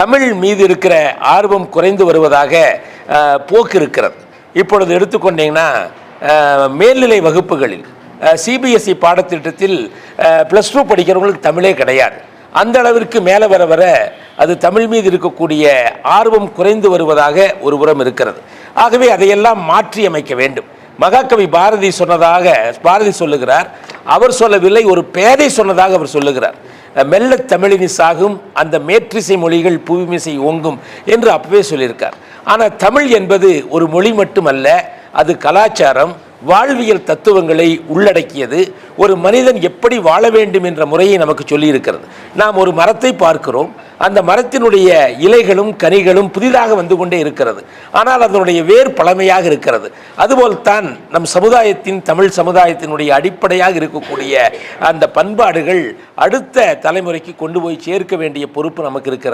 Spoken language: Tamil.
தமிழ் மீது இருக்கிற ஆர்வம் குறைந்து வருவதாக போக்கு இருக்கிறது. இப்பொழுது எடுத்துக்கொண்டீங்கன்னா மேல்நிலை வகுப்புகளில் சிபிஎஸ்இ பாடத்திட்டத்தில் ப்ளஸ் டூ படிக்கிறவங்களுக்கு தமிழே கிடையாது. அந்த அளவிற்கு மேலே வர வர அது தமிழ் மீது இருக்கக்கூடிய ஆர்வம் குறைந்து வருவதாக ஒரு புறம் இருக்கிறது. ஆகவே அதையெல்லாம் மாற்றி அமைக்க வேண்டும். மகாகவி பாரதி சொன்னதாக பாரதி சொல்லுகிறார். அவர் சொல்லவில்லை ஒரு பேதை சொன்னதாக அவர் சொல்லுகிறார். மெல்ல தமிழினி சாகும் அந்த மேற்றிசை மொழிகள் புவிமிசை ஓங்கும் என்று அப்பவே சொல்லியிருக்கார். ஆனால் தமிழ் என்பது ஒரு மொழி மட்டுமல்ல அது கலாச்சாரம் வாழ்வியல் தத்துவங்களை உள்ளடக்கியது. ஒரு மனிதன் எப்படி வாழ வேண்டும் என்ற முறையை நமக்கு சொல்லியிருக்கிறது. நாம் ஒரு மரத்தை பார்க்கிறோம் அந்த மரத்தினுடைய இலைகளும் கனிகளும் புதிதாக வந்து கொண்டே இருக்கிறது. ஆனால் அதனுடைய வேர் பழமையாக இருக்கிறது. அதுபோல்தான் நம் சமுதாயத்தின் தமிழ் சமுதாயத்தினுடைய அடிப்படையாக இருக்கக்கூடிய அந்த பண்பாடுகள் அடுத்த தலைமுறைக்கு கொண்டு போய் சேர்க்க வேண்டிய பொறுப்பு நமக்கு இருக்கிறது.